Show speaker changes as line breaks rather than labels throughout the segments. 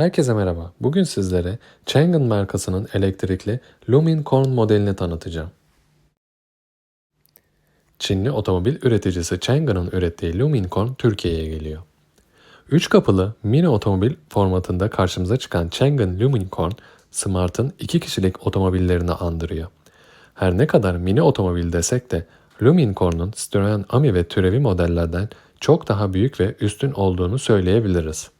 Herkese merhaba. Bugün sizlere Changan markasının elektrikli Lumin Corn modelini tanıtacağım. Çinli otomobil üreticisi Changan'ın ürettiği Lumin Corn Türkiye'ye geliyor. 3 kapılı mini otomobil formatında karşımıza çıkan Changan Lumin Corn, Smart'ın 2 kişilik otomobillerini andırıyor. Her ne kadar mini otomobil desek de Lumin Corn'un Citroen Ami ve türevi modellerden çok daha büyük ve üstün olduğunu söyleyebiliriz.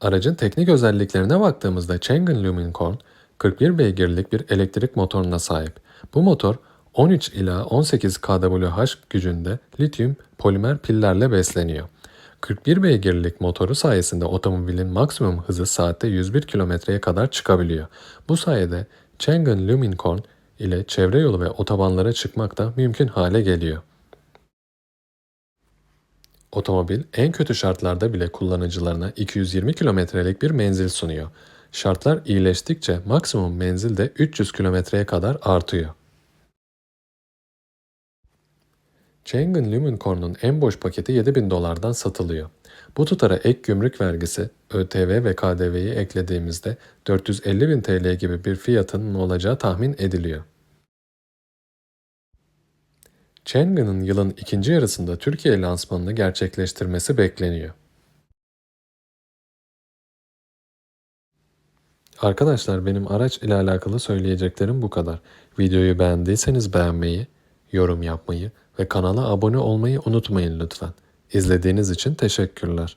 Aracın teknik özelliklerine baktığımızda Changan Lumincorn 41 beygirlik bir elektrik motoruna sahip. Bu motor 13 ila 18 kWh gücünde lityum polimer pillerle besleniyor. 41 beygirlik motoru sayesinde otomobilin maksimum hızı saatte 101 kilometreye kadar çıkabiliyor. Bu sayede Changan Lumincorn ile çevre yolu ve otobanlara çıkmak da mümkün hale geliyor. Otomobil en kötü şartlarda bile kullanıcılarına 220 kilometrelik bir menzil sunuyor. Şartlar iyileştikçe maksimum menzil de 300 kilometreye kadar artıyor. Changan Lumincorn'un en boş paketi 7000 dolardan satılıyor. Bu tutara ek gümrük vergisi, ÖTV ve KDV'yi eklediğimizde 450 bin TL gibi bir fiyatın olacağı tahmin ediliyor. Chang'ın yılın ikinci yarısında Türkiye lansmanını gerçekleştirmesi bekleniyor. Arkadaşlar benim araç ile alakalı söyleyeceklerim bu kadar. Videoyu beğendiyseniz beğenmeyi, yorum yapmayı ve kanala abone olmayı unutmayın lütfen. İzlediğiniz için teşekkürler.